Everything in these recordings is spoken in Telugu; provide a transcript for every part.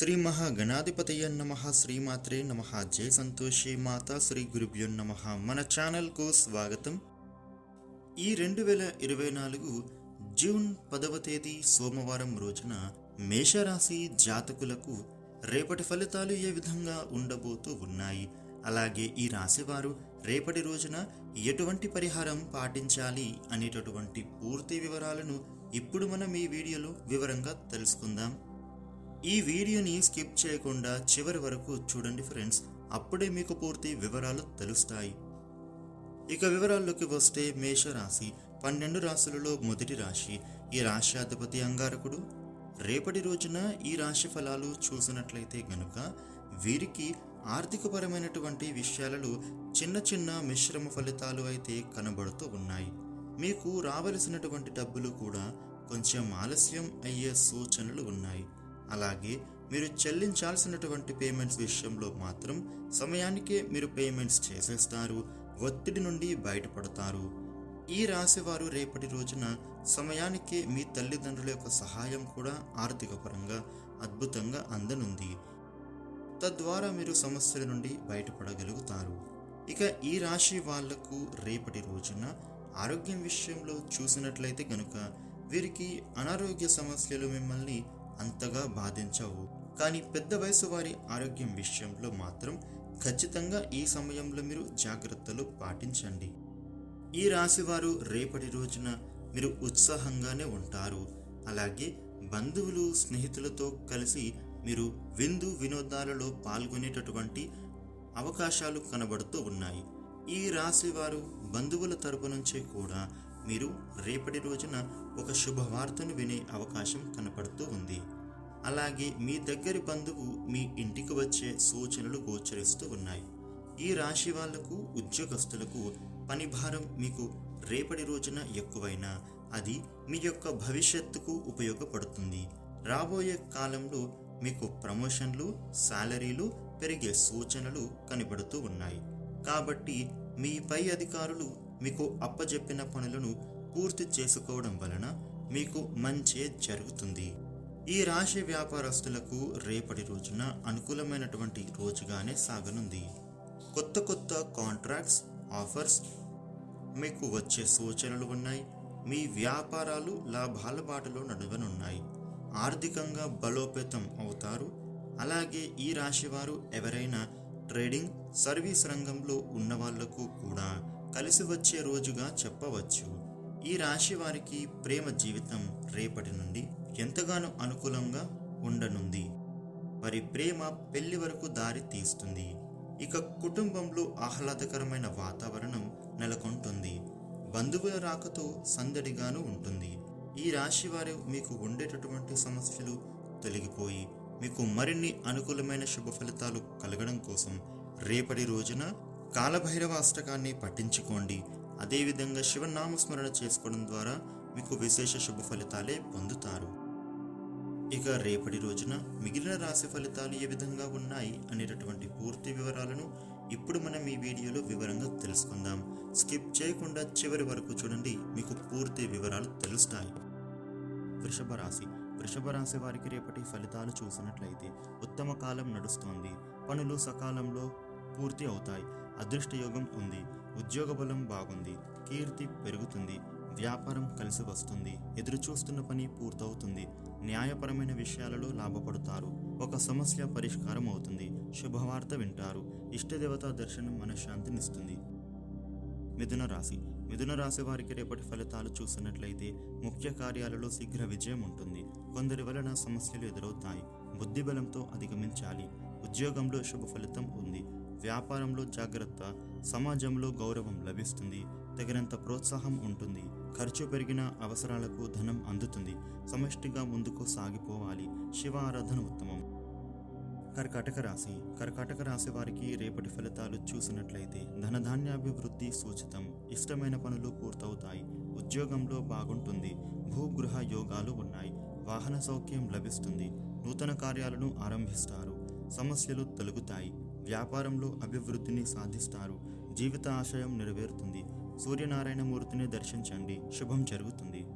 శ్రీ మహాగణాధిపతయ నమ శ్రీమాత్రే నమ జయ సంతోషి మాతా శ్రీ గురుభ్యో నమ. మన ఛానల్కు స్వాగతం. ఈ రెండు వేల ఇరవై నాలుగు జూన్ పదవ తేదీ సోమవారం రోజున మేషరాశి జాతకులకు రేపటి ఫలితాలు ఏ విధంగా ఉండబోతూ ఉన్నాయి? అలాగే ఈ రాశివారు రేపటి రోజున ఎటువంటి పరిహారం పాటించాలి అనేటటువంటి పూర్తి వివరాలను ఇప్పుడు మనం ఈ వీడియోలో వివరంగా తెలుసుకుందాం. ఈ వీడియోని స్కిప్ చేయకుండా చివరి వరకు చూడండి ఫ్రెండ్స్. అప్పుడే మీకు పూర్తి వివరాలు తెలుస్తాయి. ఇక వివరాల్లోకి వస్తే మేషరాశి. పన్నెండు రాశులలో మొదటి రాశి. ఈ రాశ్యాధిపతి అంగారకుడు. రేపటి రోజున ఈ రాశి ఫలాలు చూసినట్లయితే గనుక వీరికి ఆర్థికపరమైనటువంటి విషయాలలో చిన్న చిన్న మిశ్రమ ఫలితాలు అయితే కనబడుతూ ఉన్నాయి. మీకు రావలసినటువంటి డబ్బులు కూడా కొంచెం ఆలస్యం అయ్యే సూచనలు ఉన్నాయి. అలాగే మీరు చెల్లించాల్సినటువంటి పేమెంట్స్ విషయంలో మాత్రం సమయానికే మీరు పేమెంట్స్ చేసేస్తారు ఒత్తిడి నుండి బయటపడతారు. ఈ రాశి వారు రేపటి రోజున సమయానికే మీ తల్లిదండ్రుల యొక్క సహాయం కూడా ఆర్థిక పరంగా అద్భుతంగా అందనుంది. తద్వారా మీరు సమస్యల నుండి బయటపడగలుగుతారు. ఇక ఈ రాశి వాళ్ళకు రేపటి రోజున ఆరోగ్యం విషయంలో చూసినట్లయితే కనుక వీరికి అనారోగ్య సమస్యలు మిమ్మల్ని అంతగా బాధించవు. కానీ పెద్ద వయసు వారి ఆరోగ్యం విషయంలో మాత్రం ఖచ్చితంగా ఈ సమయంలో మీరు జాగ్రత్తలు పాటించండి. ఈ రాశివారు రేపటి రోజున మీరు ఉత్సాహంగానే ఉంటారు. అలాగే బంధువులు స్నేహితులతో కలిసి మీరు విందు వినోదాలలో పాల్గొనేటటువంటి అవకాశాలు కనబడుతూ ఉన్నాయి. ఈ రాశి వారు బంధువుల తరపు నుంచి కూడా మీరు రేపటి రోజున ఒక శుభవార్తను వినే అవకాశం కనపడుతూ ఉంది. అలాగే మీ దగ్గరి బంధువు మీ ఇంటికి వచ్చే సూచనలు గోచరిస్తూ ఉన్నాయి. ఈ రాశి వాళ్ళకు ఉద్యోగస్తులకు పని భారం మీకు రేపటి రోజున ఎక్కువైనా అది మీ యొక్క భవిష్యత్తుకు ఉపయోగపడుతుంది. రాబోయే కాలంలో మీకు ప్రమోషన్లు శాలరీలు పెరిగే సూచనలు కనబడుతూ ఉన్నాయి. కాబట్టి మీ పై అధికారులు మీకు అప్పజెప్పిన పనులను పూర్తి చేసుకోవడం వలన మీకు మంచి జరుగుతుంది. ఈ రాశి వ్యాపారస్తులకు రేపటి రోజున అనుకూలమైనటువంటి రోజుగానే సాగనుంది. కొత్త కొత్త కాంట్రాక్ట్స్ ఆఫర్స్ మీకు వచ్చే సూచనలు ఉన్నాయి. మీ వ్యాపారాలు లాభాల బాటలో నడవనున్నాయి. ఆర్థికంగా బలోపేతం అవుతారు. అలాగే ఈ రాశివారు ఎవరైనా ట్రేడింగ్ సర్వీస్ రంగంలో ఉన్న వాళ్ళకు కూడా కలిసి వచ్చే రోజుగా చెప్పవచ్చు. ఈ రాశి వారికి ప్రేమ జీవితం రేపటి నుండి ఎంతగానో అనుకూలంగా ఉండనుంది. వారి ప్రేమ పెళ్ళి వరకు దారి తీస్తుంది. ఇక కుటుంబంలో ఆహ్లాదకరమైన వాతావరణం నెలకొంటుంది. బంధువుల రాకతో సందడిగాను ఉంటుంది. ఈ రాశి వారు మీకు ఉండేటటువంటి సమస్యలు తొలగిపోయి మీకు మరిన్ని అనుకూలమైన శుభ ఫలితాలు కలగడం కోసం రేపటి రోజున కాలభైరవ అష్టకాన్ని పఠించుకోండి. అదేవిధంగా శివనామస్మరణ చేసుకోవడం ద్వారా మీకు విశేష శుభ ఫలితాలే పొందుతారు. ఇక రేపటి రోజున మిగిలిన రాశి ఫలితాలు ఏ విధంగా ఉన్నాయి అనేటటువంటి పూర్తి వివరాలను ఇప్పుడు మనం ఈ వీడియోలో వివరంగా తెలుసుకుందాం. స్కిప్ చేయకుండా చివరి వరకు చూడండి మీకు పూర్తి వివరాలు తెలుస్తాయి. వృషభ రాశి. వృషభ రాశి వారికి రేపటి ఫలితాలు చూసినట్లయితే ఉత్తమ కాలం నడుస్తోంది. పనులు సకాలంలో పూర్తి అవుతాయి. అదృష్టయోగం ఉంది ఉద్యోగ బలం బాగుంది కీర్తి పెరుగుతుంది వ్యాపారం కలిసి వస్తుంది ఎదురు చూస్తున్న పని పూర్తవుతుంది న్యాయపరమైన విషయాలలో లాభపడతారు ఒక సమస్య పరిష్కారం అవుతుంది శుభవార్త వింటారు ఇష్టదేవత దర్శనం మనశ్శాంతినిస్తుంది మిథున రాశి. మిథున రాశి వారికి రేపటి ఫలితాలు చూసినట్లయితే ముఖ్య కార్యాలలో శీఘ్ర విజయం ఉంటుంది. కొందరి వలన సమస్యలు ఎదురవుతాయి. బుద్ధి బలంతో అధిగమించాలి. ఉద్యోగంలో శుభ ఫలితం ఉంది. వ్యాపారంలో జాగ్రత్త సమాజంలో గౌరవం లభిస్తుంది తగినంత ప్రోత్సాహం ఉంటుంది. ఖర్చు పెరిగిన అవసరాలకు ధనం అందుతుంది. సమష్టిగా ముందుకు సాగిపోవాలి. శివ ఆరాధన ఉత్తమం. కర్కాటక రాశి. కర్కాటక రాశి వారికి రేపటి ఫలితాలు చూసినట్లయితే ధనధాన్యాభివృద్ధి సూచితం. ఇష్టమైన పనులు పూర్తవుతాయి. ఉద్యోగంలో బాగుంటుంది. భూగృహ యోగాలు ఉన్నాయి. వాహన సౌఖ్యం లభిస్తుంది. నూతన కార్యాలను ఆరంభిస్తారు. సమస్యలు తొలగుతాయి. వ్యాపారంలో అభివృద్ధిని సాధిస్తారు. జీవిత ఆశయం నెరవేరుతుంది. సూర్యనారాయణ మూర్తిని దర్శించండి. శుభం జరుగుతుంది.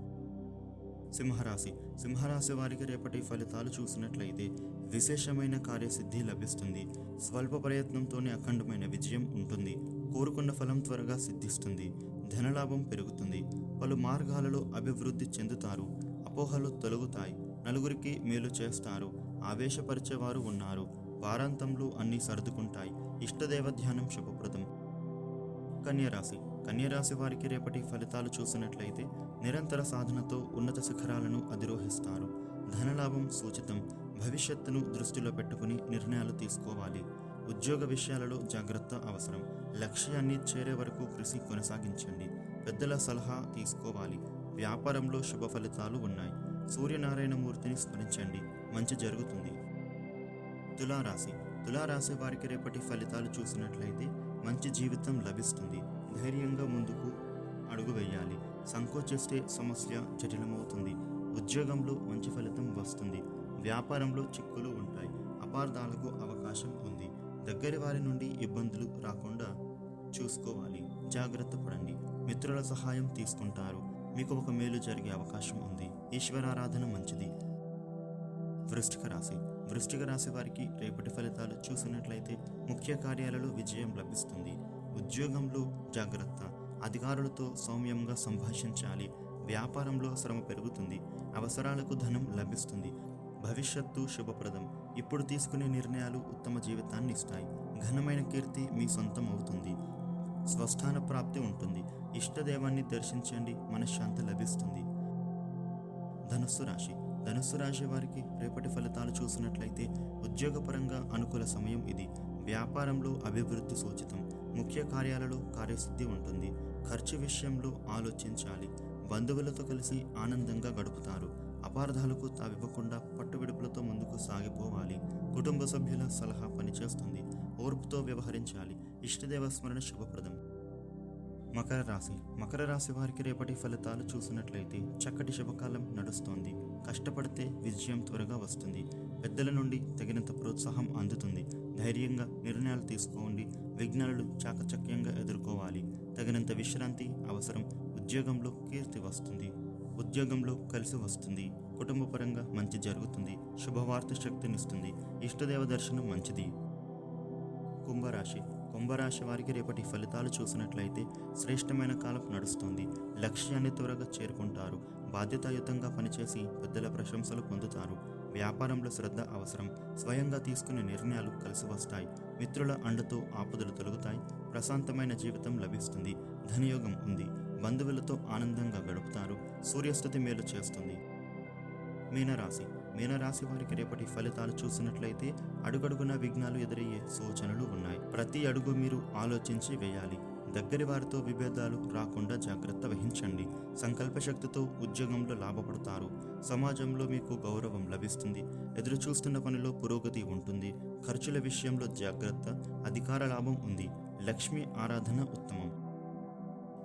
సింహరాశి. సింహరాశి వారికి రేపటి ఫలితాలు చూసినట్లయితే విశేషమైన కార్యసిద్ధి లభిస్తుంది. స్వల్ప ప్రయత్నంతోనే అఖండమైన విజయం ఉంటుంది. కోరుకున్న ఫలం త్వరగా సిద్ధిస్తుంది. ధనలాభం పెరుగుతుంది. పలు మార్గాలలో అభివృద్ధి చెందుతారు. అపోహలు తొలగుతాయి. నలుగురికి మేలు చేస్తారు. ఆవేశపరిచేవారు ఉన్నారు. వారాంతంలో అన్నీ సర్దుకుంటాయి. ఇష్టదేవ ధ్యానం శుభప్రదం. కన్యరాశి. కన్యరాశి వారికి రేపటి ఫలితాలు చూసినట్లయితే నిరంతర సాధనతో ఉన్నత శిఖరాలను అధిరోహిస్తారు. ధనలాభం సూచితం. భవిష్యత్తును దృష్టిలో పెట్టుకుని నిర్ణయాలు తీసుకోవాలి. ఉద్యోగ విషయాలలో జాగ్రత్త అవసరం. లక్ష్యాన్ని చేరే వరకు కృషి కొనసాగించండి. పెద్దల సలహా తీసుకోవాలి. వ్యాపారంలో శుభ ఫలితాలు ఉన్నాయి. సూర్యనారాయణమూర్తిని స్మరించండి. మంచి జరుగుతుంది. తులారాశి. తులారాశి వారికి రేపటి ఫలితాలు చూసినట్లయితే మంచి జీవితం లభిస్తుంది. ధైర్యంగా ముందుకు అడుగు వేయాలి. సంకోచిస్తే సమస్య జటిలమవుతుంది. ఉద్యోగంలో మంచి ఫలితం వస్తుంది. వ్యాపారంలో చిక్కులు ఉంటాయి. అపార్థాలకు అవకాశం ఉంది. దగ్గరి వారి నుండి ఇబ్బందులు రాకుండా చూసుకోవాలి. జాగ్రత్త పడండి. మిత్రుల సహాయం తీసుకుంటారు. మీకు ఒక మేలు జరిగే అవకాశం ఉంది. ఈశ్వరారాధన మంచిది. వృష్టిక రాశి. వృష్టిక రాశి వారికి రేపటి ఫలితాలు చూసినట్లయితే ముఖ్య కార్యాలలో విజయం లభిస్తుంది. ఉద్యోగంలో జాగ్రత్త అధికారులతో సౌమ్యంగా సంభాషించాలి. వ్యాపారంలో శ్రమ పెరుగుతుంది అవసరాలకు ధనం లభిస్తుంది. భవిష్యత్తు శుభప్రదం. ఇప్పుడు తీసుకునే నిర్ణయాలు ఉత్తమ జీవితాన్ని ఇస్తాయి. ఘనమైన కీర్తి మీ సొంతం అవుతుంది. స్వస్థాన ప్రాప్తి ఉంటుంది. ఇష్టదేవాన్ని దర్శించండి మనశ్శాంతి లభిస్తుంది. ధనుస్సు రాశి. ధనుస్సు రాశి వారికి రేపటి ఫలితాలు చూసినట్లయితే ఉద్యోగపరంగా అనుకూల సమయం ఇది. వ్యాపారంలో అభివృద్ధి సూచితం. ముఖ్య కార్యాలలో కార్యసిద్ధి ఉంటుంది. ఖర్చు విషయంలో ఆలోచించాలి. బంధువులతో కలిసి ఆనందంగా గడుపుతారు. అపార్థాలకు తావివ్వకుండా పట్టువిడుపులతో ముందుకు సాగిపోవాలి. కుటుంబ సభ్యుల సలహా పనిచేస్తుంది. ఓర్పుతో వ్యవహరించాలి. ఇష్టదేవ స్మరణ శుభప్రదం. మకర రాశి. మకర రాశి వారికి రేపటి ఫలితాలు చూసినట్లయితే చక్కటి శుభకాలం నడుస్తోంది. కష్టపడితే విజయం త్వరగా వస్తుంది. పెద్దల నుండి తగినంత ప్రోత్సాహం అందుతుంది. ధైర్యంగా నిర్ణయాలు తీసుకోండి. విఘ్నాలను చాకచక్యంగా ఎదుర్కోవాలి. తగినంత విశ్రాంతి అవసరం ఉద్యోగంలో కీర్తి వస్తుంది. ఉద్యోగంలో కలిసి వస్తుంది. కుటుంబపరంగా మంచి జరుగుతుంది. శుభవార్త శక్తినిస్తుంది. ఇష్టదేవ దర్శనం మంచిది. కుంభరాశి. కుంభరాశి వారికి రేపటి ఫలితాలు చూసినట్లయితే శ్రేష్టమైన కాలం నడుస్తుంది. లక్ష్యాన్ని త్వరగా చేరుకుంటారు. బాధ్యతాయుతంగా పనిచేసి పెద్దల ప్రశంసలు పొందుతారు. వ్యాపారంలో శ్రద్ధ అవసరం. స్వయంగా తీసుకునే నిర్ణయాలు కలిసి వస్తాయి. మిత్రుల అండతో ఆపదలు తొలగుతాయి. ప్రశాంతమైన జీవితం లభిస్తుంది. ధనయోగం ఉంది. బంధువులతో ఆనందంగా గడుపుతారు. సూర్యస్థుతి మేలు చేస్తుంది. మీనరాశి మీనరాశి వారికి రేపటి ఫలితాలు చూసినట్లయితే అడుగడుగున విఘ్నాలు ఎదురయ్యే సూచనలు ఉన్నాయి. ప్రతి అడుగు మీరు ఆలోచించి వేయాలి. దగ్గరి వారితో విభేదాలు రాకుండా జాగ్రత్త వహించండి. సంకల్ప శక్తితో ఉద్యోగంలో లాభపడతారు. సమాజంలో మీకు గౌరవం లభిస్తుంది. ఎదురు చూస్తున్న పనిలో పురోగతి ఉంటుంది. ఖర్చుల విషయంలో జాగ్రత్త అధికార లాభం ఉంది. లక్ష్మి ఆరాధన ఉత్తమం.